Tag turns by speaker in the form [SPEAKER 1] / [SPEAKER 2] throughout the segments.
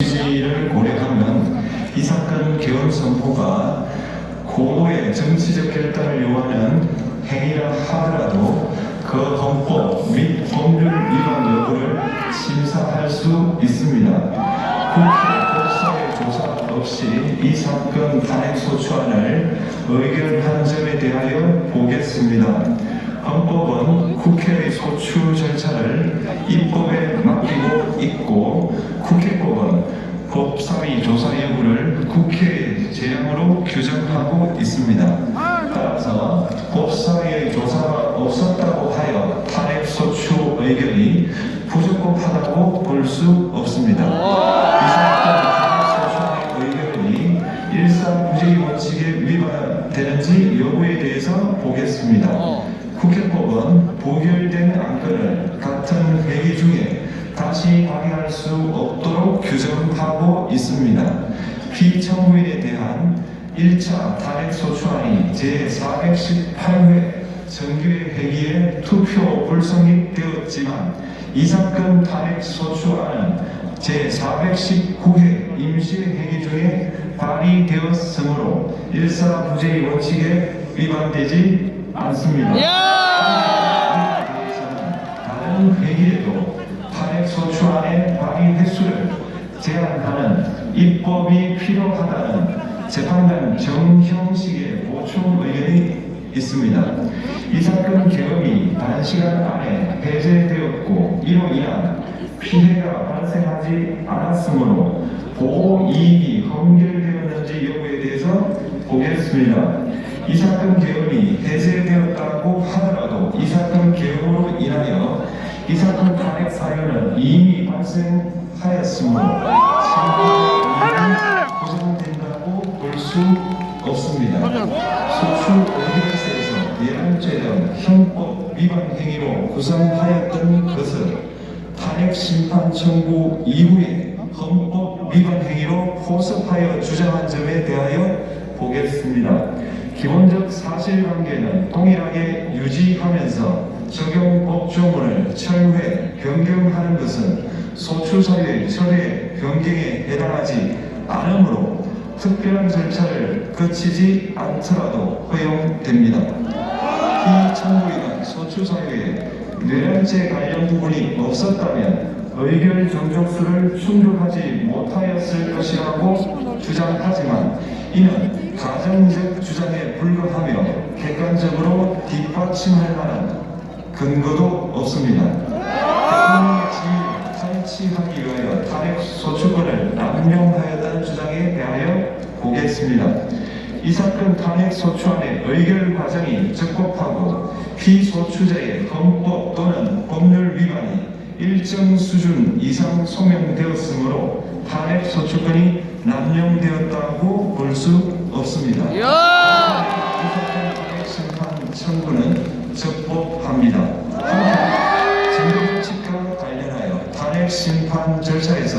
[SPEAKER 1] 취지를 고려하면 이 사건 개헌 선포가 고도의 정치적 결단을 요하는 행위라 하더라도 그 헌법 및 법률 위반 여부를 심사할 수 있습니다. 국회 법사위 조사 없이 이 사건 탄핵 소추안을 의결한 점에 대하여 보겠습니다. 헌법은 국회의 소추 절차를 입법에 맡기고 있고 국회법은 법사위 조사 여부를 국회의 재량으로 규정하고 있습니다. 따라서 법사위의 조사가 없었다고 하여 탄핵 소추 의견이 부적법하다고 볼 수 없습니다. 제418회 정규회 회기에 투표 불성립되었지만 이 사건 탄핵 소추안은 제419회 임시회기 중에 발의되었으므로 일사부재의 원칙에 위반되지 않습니다. 다른 회기에도 탄핵 소추안의 발의 횟수를 제한하는 입법이 필요하다는 재판관 정형식의 보충 의견이 있습니다. 이 사건 개업이 단시간 안에 해제되었고 이로 인한 피해가 발생하지 않았으므로 보호 이익이 헌결되었는지 여부에 대해서 보겠습니다. 이 사건 개업이 해제되었다고 하더라도 이 사건 개업으로 인하여 이 사건 탄핵 사유는 이미 발생하였으므로 상관이 보장된다고 볼수 없습니다. 소추 의결서에서 예방죄 등 형법 위반 행위로 구성하였던 것을 탄핵 심판 청구 이후에 헌법 위반 행위로 포섭하여 주장한 점에 대하여 보겠습니다. 기본적 사실관계는 동일하게 유지하면서 적용 법조문을 철회, 변경하는 것은 소추사유의 철회, 변경에 해당하지 않으므로 특별한 절차를 거치지 않더라도 허용됩니다. 이 청구인은 소추사유에 뇌량제 관련 부분이 없었다면 의결 정족수를 충족하지 못하였을 것이라고 주장하지만 이는 가정적 주장에 불과하며 객관적으로 뒷받침할 만한 근거도 없습니다. 대통령의 지위 를 설치하기 위하여 탄핵 소추권을 남용하였다는 주장에 대하여 보겠습니다. 이 사건 탄핵 소추안의 의결 과정이 적법하고 피소추자의 헌법 또는 법률 위반이 일정 수준 이상 소명되었으므로 탄핵 소추권이 남용되었다고 볼 수 없습니다. 이 사건 탄핵 심판 청구는 적법합니다. 탄핵 심판 절차에서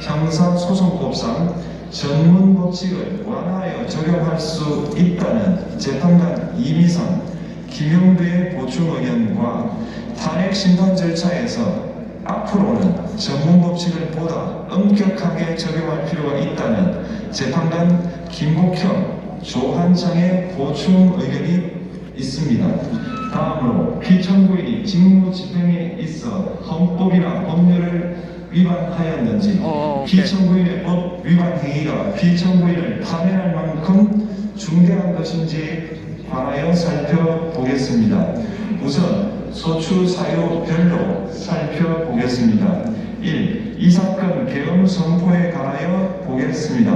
[SPEAKER 1] 형사소송법상 전문 법칙을 완화하여 적용할 수 있다는 재판관 이미선, 김영두의 보충 의견과 탄핵 심판 절차에서 앞으로는 전문 법칙을 보다 엄격하게 적용할 필요가 있다는 재판관 김국형, 조한창의 보충 의견이 있습니다. 다음으로 피청구인이 직무 집행에 있어 헌법이나 법률을 위반하였는지
[SPEAKER 2] 어, 오케이.
[SPEAKER 1] 피청구인의 법 위반 행위가 피청구인을 파면할 만큼 중대한 것인지 관하여 살펴보겠습니다. 우선 소추 사유별로 살펴보겠습니다. 1. 이 사건 개헌 선포에 관하여 보겠습니다.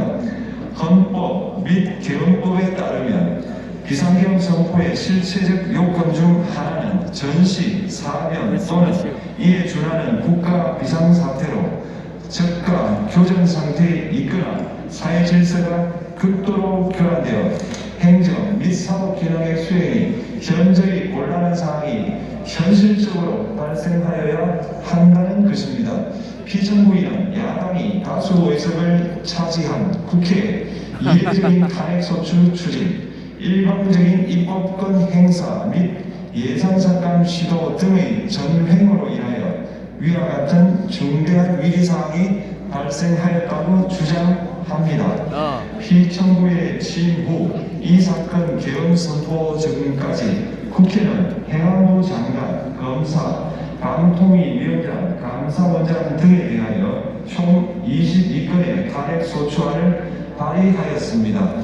[SPEAKER 1] 헌법 및 개헌법에 따르면 비상계엄 선포의 실체적 요건 중 하나는 전시, 사면 또는 이에 준하는 국가 비상사태로 적가 교전 상태에 있거나 사회 질서가 극도로 교란되어 행정 및 사법 기능의 수행이 현저히 곤란한 상황이 현실적으로 발생하여야 한다는 것입니다. 피청구인은 야당이 다수 의석을 차지한 국회에 이례적인 탄핵소추 추진, 일방적인 입법권 행사 및 예산 삭감 시도 등의 전횡으로 인하여 위와 같은 중대한 위기사항이 발생하였다고 주장합니다.
[SPEAKER 2] 어.
[SPEAKER 1] 피청구의 취임 후 이 사건 개헌 선포 전까지 국회는 행안부 장관, 검사, 방통위 위원장, 감사원장 등에 대하여 총 22건의 탄핵 소추안을 발의하였습니다.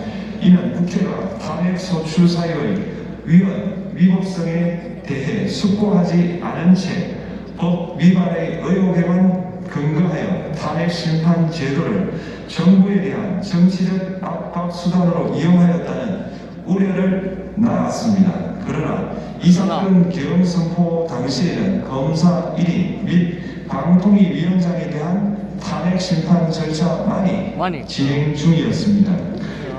[SPEAKER 1] 이는 국회가 탄핵 소추 사유의 위헌, 위법성에 대해 숙고하지 않은 채 법 위반의 의혹에만 근거하여 탄핵 심판 제도를 정부에 대한 정치적 압박 수단으로 이용하였다는 우려를 낳았습니다. 그러나 이 사건 개헌 선포 당시에는 검사 1인 및 방통위 위원장에 대한 탄핵 심판 절차만이
[SPEAKER 2] 많이.
[SPEAKER 1] 진행 중이었습니다.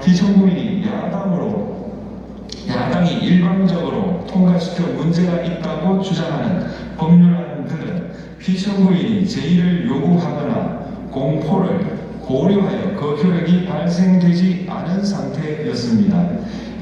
[SPEAKER 1] 피청구인이 야당으로 야당이 일방적으로 통과시켜 문제가 있다고 주장하는 법률안들은 피청구인이 제의를 요구하거나 공포를 고려하여 그 효력이 발생되지 않은 상태였습니다.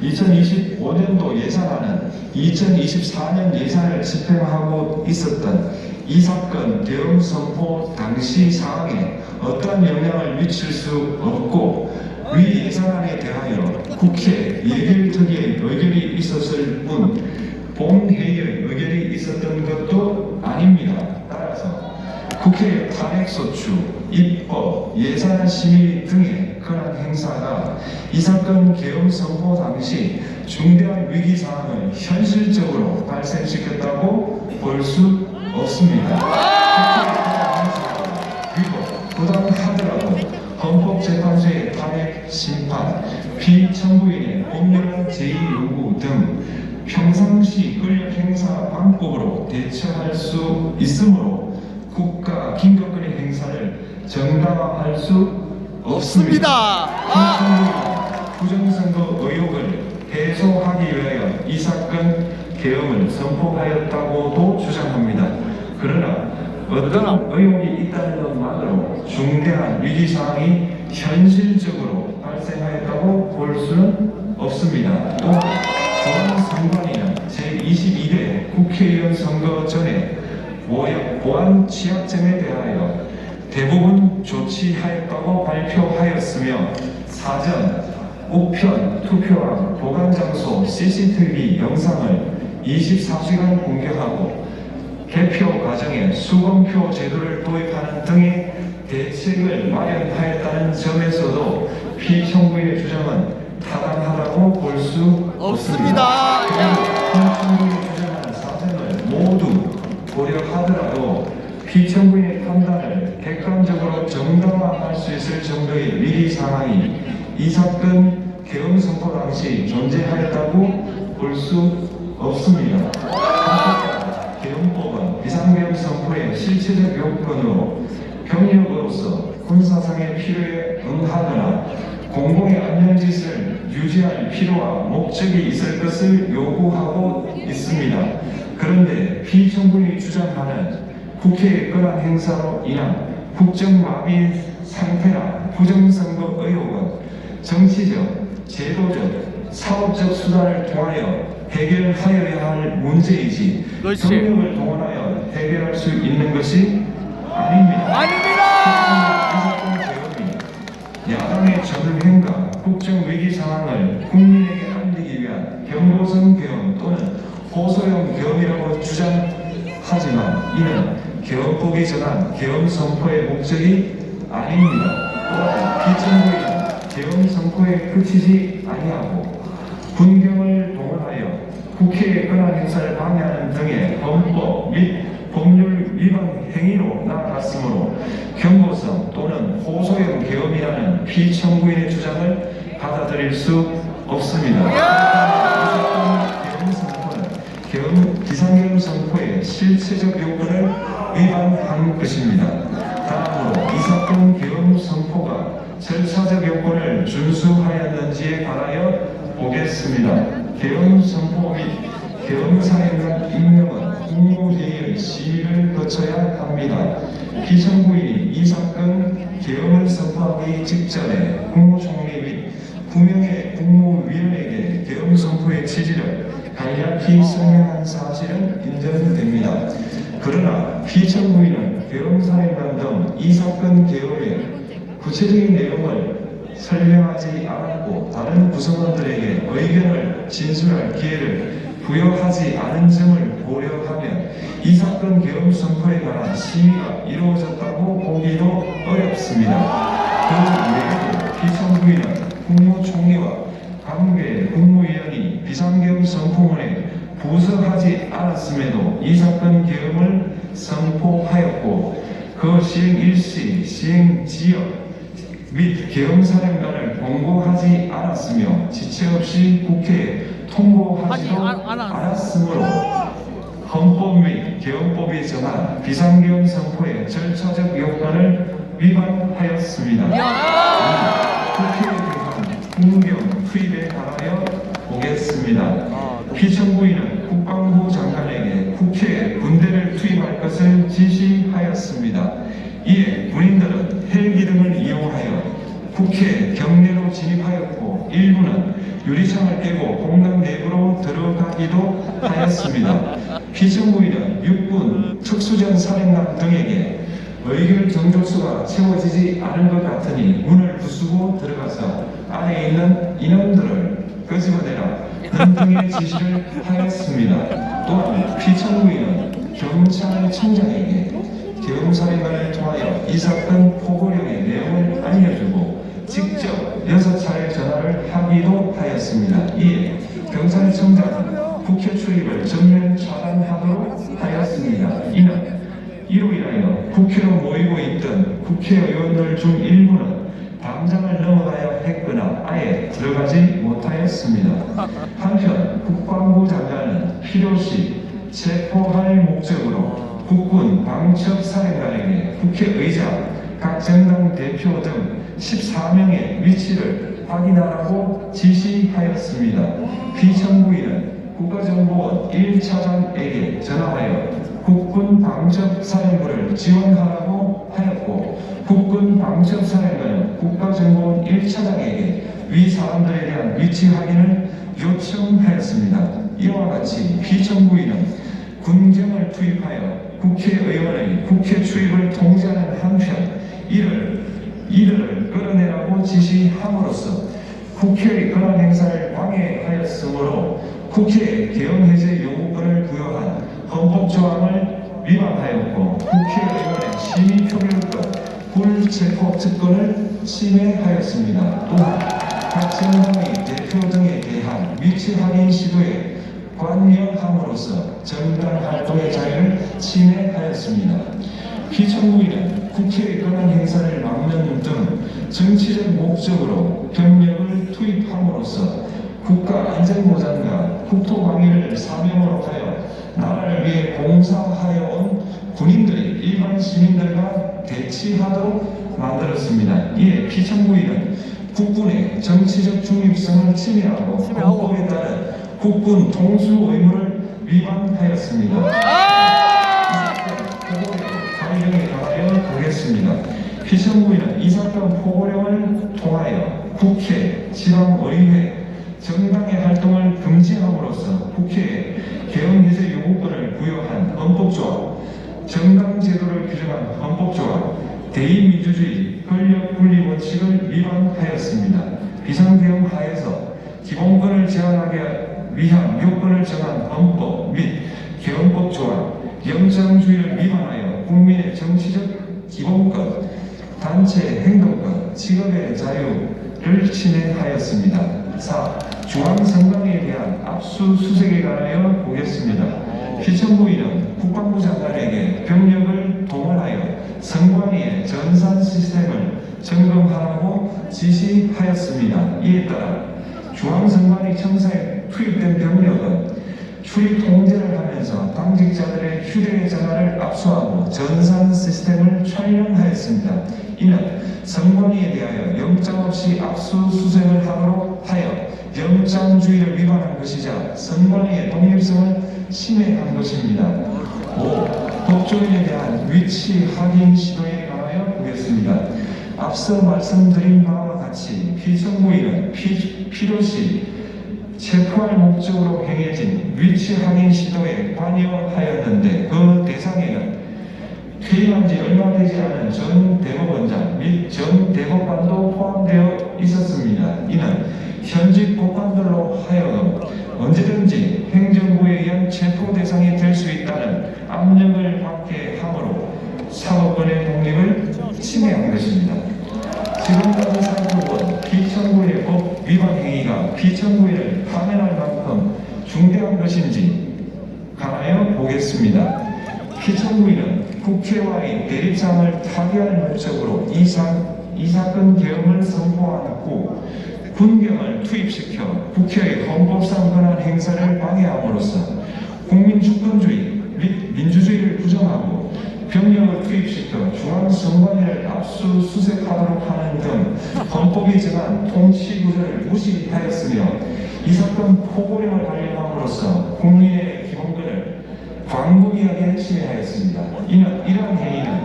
[SPEAKER 1] 2025년도 예산안은 2024년 예산을 집행하고 있었던 이 사건 대응 선포 당시 상황에 어떤 영향을 미칠 수 없고 위 예산안에 대하여 국회 예결특위의 의결이 있었을 뿐 본회의의 의결이 있었던 것도 아닙니다. 따라서 국회 탄핵소추, 입법, 예산 심의 등의 그런 행사가 이 사건 개헌 선포 당시 중대한 위기 상황을 현실적으로 발생시켰다고 볼 수 없습니다. 위법, 부당하더라도 헌법재판소의 탄핵 심판, 피청구인의 법률안 제의 요구 등 평상시 권력 행사 방법으로 대처할 수 있으므로 국가 긴급권의 행사를 정당화할 수 없습니다.
[SPEAKER 2] 아!
[SPEAKER 1] 부정선거 의혹을 해소하기 위하여 이 사건 개헌을 선포하였다고도 주장합니다. 그러나 어떤 의혹이 있다는 것만으로 중대한 위기 상황이 현실적으로 발생하였다고 볼 수는 없습니다. 또 중앙선관위는 제22대 국회의원 선거 전에 보안 취약점에 대하여 대부분 조치하였다고 발표하였으며 사전 우편 투표함 보관 장소 CCTV 영상을 24시간 공개하고 개표 과정에 수검표 제도를 도입하는 등의 대책을 마련하였다는 점에서도 피청구의 주장은 타당하다고 볼 수
[SPEAKER 2] 없습니다.
[SPEAKER 1] 피청구의 주장하는 사정을 모두 고려하더라도 피청구의 판단을 객관적으로 정당화할 수 있을 정도의 위기 상황이 이 사건 개헌 선포 당시 존재하였다고 볼 수 선포의 실체적 요건으로 병력으로서 군사상의 필요에 응하거나 공공의 안전짓을 유지할 필요와 목적이 있을 것을 요구하고 있습니다. 그런데 피청군이 주장하는 국회의 권한 행사로 인한 국정마비 상태나 부정선거 의혹은 정치적, 제도적, 사업적 수단을 통하여 해결하여야 할 문제이지
[SPEAKER 2] 그렇지.
[SPEAKER 1] 정력을 동원하여 해결할 수 있는 것이 아닙니다.
[SPEAKER 2] 아닙니다.
[SPEAKER 1] 야당의 전횡과 국정 위기 상황을 국민에게 알리기 위한 경고성 개헌 또는 호소형 개헌이라고 주장하지만 이는 개헌법이 정한 개헌 선포의 목적이 아닙니다. 또한 비정부인 개헌 선포에 그치지 아니하고 군경을 동원하여 국회의 권한 행사를 방해하는 등의 헌법 및 법률 위반 행위로 나아갔으므로 경고성 또는 호소형 계엄이라는 피청구인의 주장을 받아들일 수 없습니다. 계엄 비상계엄 선포의 실체적 요건을 위반한 것입니다. 다음으로 이 사건 계엄 선포가 절차적 요건을 준수하였는지에 관하여 보겠습니다. 계엄 선포 및 계엄 사행 국무회의의 심의를 거쳐야 합니다. 피청구인이 이 사건 계엄을 선포하기 직전에 국무총리 및 구명의 국무위원에게 계엄 선포의 취지를 간략히 설명한 사실은 인정됩니다. 그러나 피청구인은 계엄살인범 등이 사건 계엄의 구체적인 내용을 설명하지 않았고 다른 구성원들에게 의견을 진술할 기회를 부여하지 않은 점을 고려하면 이 사건 계엄 선포에 관한 심의가 이루어졌다고 보기도 어렵습니다. 그 외에도 피청구인은 국무총리와 관계 국무위원이 비상계엄 선포문에 부서하지 않았음에도 이 사건 계엄을 선포하였고 그 시행 일시, 시행 지역 및 계엄사령관을 공고하지 않았으며 지체 없이 국회에 통보하지도 않았으므로 헌법 및 계엄법이 정한 비상계엄 선포의 절차적 요건을 위반하였습니다. 국회에 대한 국무경 투입에 관하여 보겠습니다. 피청구인은 국방부 장관에게 국회에 군대를 투입할 것을 지시하였습니다. 이에 군인들은 헬기 등을 이용하여 국회 경내로 진입하였고 일부는 유리창을 깨고 공간 내부로 들어가기도 하였습니다. 피청구인은 육군 특수전 사령관 등에게 의결 정족수가 채워지지 않은 것 같으니 문을 부수고 들어가서 안에 있는 인원들을 끄집어내라 등등의 지시를 하였습니다. 또한 피청구인은 경찰 청장에게 계엄살인관을 통하여 이 사건 포고령의 내용을 알려주고 직접 여섯 차례 전화를 하기도 하였습니다. 이에 경찰청장은 국회 출입을 전면 차단하도록 하였습니다. 이는 이로 인하여 국회로 모이고 있던 국회의원들 중 일부는 담장을 넘어가야 했거나 아예 들어가지 못하였습니다. 한편 국방부 장관은 필요시 체포할 목적으로 국군 방첩사령관에게 국회의장, 각 정당 대표 등 14명의 위치를 확인하라고 지시하였습니다. 피청구인은 국가정보원 1차장에게 전화하여 국군 방첩 사령부를 지원하라고 하였고 국군 방첩 사령관은 국가정보원 1차장에게 위 사람들에 대한 위치 확인을 요청하였습니다. 이와 같이 피청구인은 군경을 투입하여 국회의원의 국회 출입을 통제하는 한편 이를 이들을 끌어내라고 지시함으로써 국회의 권한 행사를 방해하였으므로 국회에 계엄 해제 요구권을 부여한 헌법 조항을 위반하였고 국회의원의 심의 표결권, 불체포 특권을 침해하였습니다. 또한 각 정당의 대표 등에 대한 위치 확인 시도에 관여함으로써 정당 활동의 자유를 침해하였습니다. 피청구인은 국회의 권한 행사를 막는 등 정치적 목적으로 병력을 투입함으로써 국가 안전보장과 국토방위를 사명으로 하여 나라를 위해 봉사하여 온 군인들이 일반 시민들과 대치하도록 만들었습니다. 이에 피청구인은 국군의 정치적 중립성을 침해하고. 헌법에 따른 국군 통수 의무를 위반하였습니다.
[SPEAKER 2] 아!
[SPEAKER 1] 사령에 관하여 보겠습니다. 피청구인은 이 사건 포고령을 통하여 국회, 지방의회, 정당의 활동을 금지함으로써 국회에 개헌해제 요구권을 부여한 헌법조항, 정당 제도를 규정한 헌법조항, 대의민주주의, 권력 분리 원칙을 위반하였습니다. 비상계엄 하에서 기본권을 제한하기 위한 요건을 정한 헌법 및 개헌법 조항, 영장주의를 위반하여 국민의 정치적 기본권, 단체 행동권, 직업의 자유를 침해하였습니다. 4. 중앙선관위에 대한 압수수색에 관하여 보겠습니다. 피청구인은 국방부 장관에게 병력을 동원하여 선관위의 전산 시스템을 점검하라고 지시하였습니다. 이에 따라 중앙선관위 청사에 투입된 병력은 출입 통제를 하면서 당직자들의 휴대전화를 압수하고 전산 시스템을 촬영하였습니다. 이는 선관위에 대하여 영장 없이 압수수색을 하도록 하여 영장주의를 위반한 것이자 선관위의 독립성을 침해한 것입니다. 5. 법조인에 대한 위치 확인 시도에 관하여 보겠습니다. 앞서 말씀드린 바와 같이 피청구인은 피, 필요시 체포할 목적으로 행해진 위치 확인 시도에 관여하였는데 그 대상에는 퇴임한 지 얼마 되지 않은 전 대법원장 및 전 대법관도 포함되어 있었습니다. 이는 현직 법관들로 하여금 언제든지 행정부에 의한 체포 대상이 될 수 있다는 압력을 받게 하므로 사법권의 독립을 침해한 것입니다. 지금까지 살펴본 피청구인의 법 위반 행위가 만큼 중대한 것인지 가하여 보겠습니다. 피청구인은 국회와의 대립상을 타개할 목적으로 이, 사, 이 사건 개헌을 선포하고 군경을 투입시켜 국회의 헌법상 권한 행사를 방해함으로써 국민 주권주의 및 민주주의를 부정하고 병력을 투입시켜 중앙선관위를 압수수색하도록 하는 등 헌법이 정한 통치 구조를 무시하였으며 이 사건 포고령을 발령함으로써 국민의 기본권을 광범위하게 침해하였습니다. 이는 이러한 행위는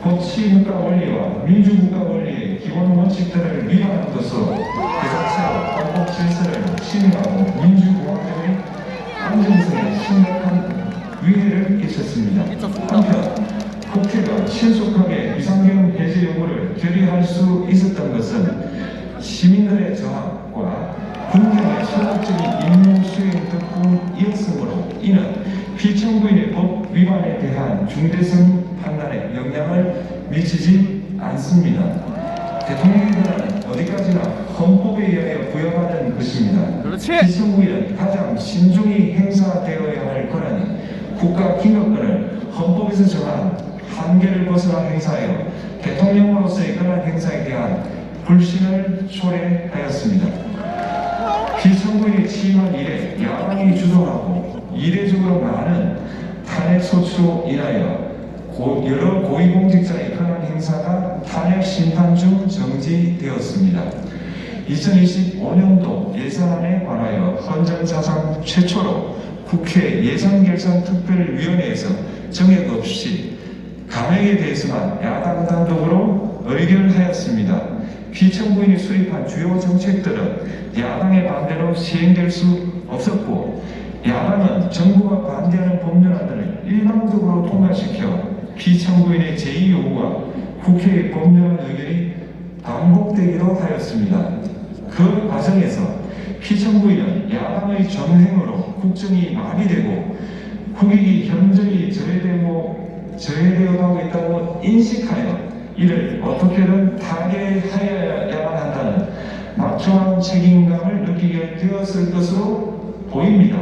[SPEAKER 1] 법치국가 원리와 민주국가 원리의 기본 원칙들을 위반한 것으로 그 자체로 헌법 질서를 침해하고 민주공화국의 안정성에 심각한 위해를 끼쳤습니다. 한편 국회가 신속하게 비상경 해제 여부를 결의할 수 있었던 것은 시민들의 저항과 국민의 소극적인 임무 수행 덕분이었으므로 이는 피청구인의 법 위반에 대한 중대성 판단에 영향을 미치지 않습니다. 대통령의 권한은 어디까지나 헌법에 의하여 부여받은 것입니다.
[SPEAKER 2] 그렇지.
[SPEAKER 1] 피청구인은 가장 신중히 행사되어야 할 권한이 국가 기업권을 헌법에서 정한 한계를 벗어나 행사하여 대통령으로서의 권한 행사에 대한 불신을 초래하였습니다. 피청구인이 취임한 이래 야당이 주도하고 이례적으로 많은 탄핵 소추로 인하여 고- 여러 고위공직자의 권한 행사가 탄핵 심판 중 정지되었습니다. 2025년도 예산안에 관하여 헌정사상 최초로 국회 예산결산특별위원회에서 정액 없이 감액에 대해서만 야당 단독으로 의결하였습니다. 피청구인이 수립한 주요 정책들은 야당의 반대로 시행될 수 없었고 야당은 정부가 반대하는 법률안들을 일방적으로 통과시켜 피청구인의 제2 요구와 국회의 법률안 의결이 반복되기도 하였습니다. 그 과정에서 피청구인은 야당의 정행으로 국정이 마비되고 국익이 현저히 저해되고 저해되어 가고 있다고 인식하여 이를 어떻게든 타개하여야만 한다는 막중한 책임감을 느끼게 되었을 것으로 보입니다.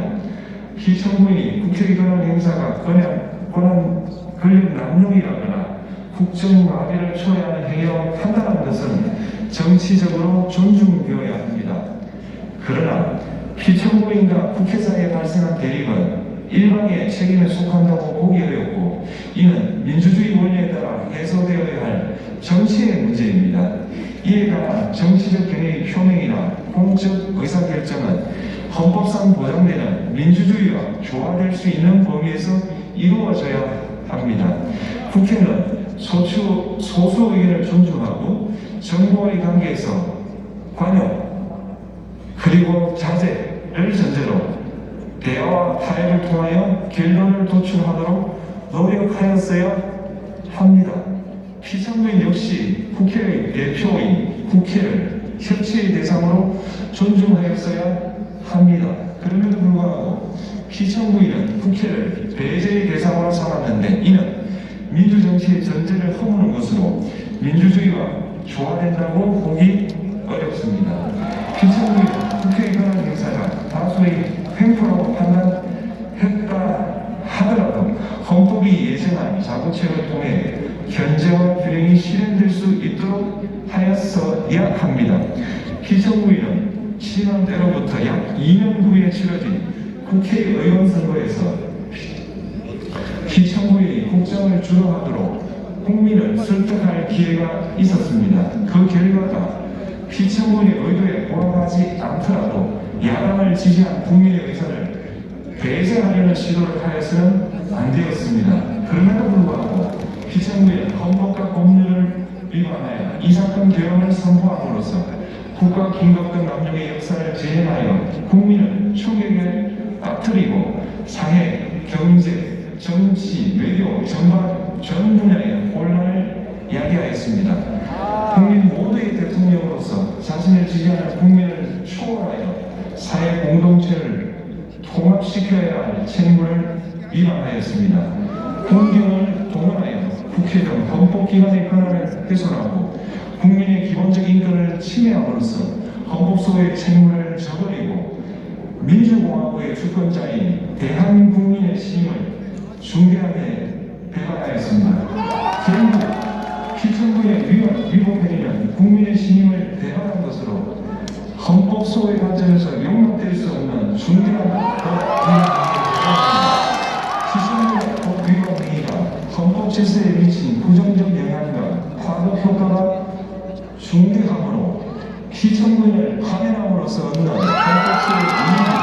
[SPEAKER 1] 피청구인이 국회의 권한 행사가 권한, 권한 권력 남용이라거나 국정 마비를 초래하는 행위로 판단한 것은 정치적으로 존중되어야 합니다. 그러나 피청구인과 국회 사이에 발생한 대립은 일방의 책임에 속한다고 보기 어렵고 이는 민주주의 원리에 따라 해소되어야 할 정치의 문제입니다. 이에 관한 정치적 견해의 표명이나 공적 의사결정은 헌법상 보장되는 민주주의와 조화될 수 있는 범위에서 이루어져야 합니다. 국회는 소수, 소수 의견을 존중하고 정부와의 관계에서 관여 그리고 자제를 전제로 대화와 타협을 통하여 결론을 도출하도록 노력하였어야 합니다. 피청구인 역시 국회의 대표인 국회를 협치의 대상으로 존중하였어야 합니다. 그럼에도 불구하고 피청구인은 국회를 배제의 대상으로 삼았는데 이는 민주정치의 전제를 허무는 것으로 민주주의와 조화된다고 보기 어렵습니다. 피청구인은 국회의 권한 행사가 다수의 횡포라고 판단했다 하더라도 헌법이 예정한 자구책을 통해 견제와 균형이 실현될 수 있도록 하였어야 합니다. 취임한 때로부터 약 2년 후에 치러진 국회의원 선거에서 피청구인이 국정을 주도하도록 국민을 설득할 기회가 있었습니다. 그 결과가 피청구인의 의도에 부합하지 않더라도 야당을 지지한 국민의 의사를 배제하려는 시도를 하여서는 안 되었습니다. 그럼에도 불구하고 피청구인은 헌법과 법률을 위반하여 이 사건 개헌을 선포함으로써 국가 긴급 등 남용의 역사를 재현하여 국민을 충격에 빠뜨리고 사회, 경제, 정치, 외교 전반 전 분야의 혼란을 야기하였습니다. 국민 모두의 대통령으로서 자신을 지지하는 국민을 초월하여 사회 공동체를 통합시켜야 할 책무를 위반하였습니다. 공경을 동원하여 국회 등 헌법기관의 권한을 훼손하고 국민의 기본적 인권을 침해함으로써 헌법소의 책무를 저버리고 민주공화국의 주권자인 대한국민의 힘을 중대하게 배반하였습니다. 결국 피천부의 위법 행위는 국민의 신임을 배반한 것으로 헌법소의 관점에서 용납될 수 없는 중대한 법 위헌 법 위반 행위가 헌법 질서에 미친 부정적 영향과 파급 효과가 중대하므로 피청문을 파면함으로써 얻는 헌법소의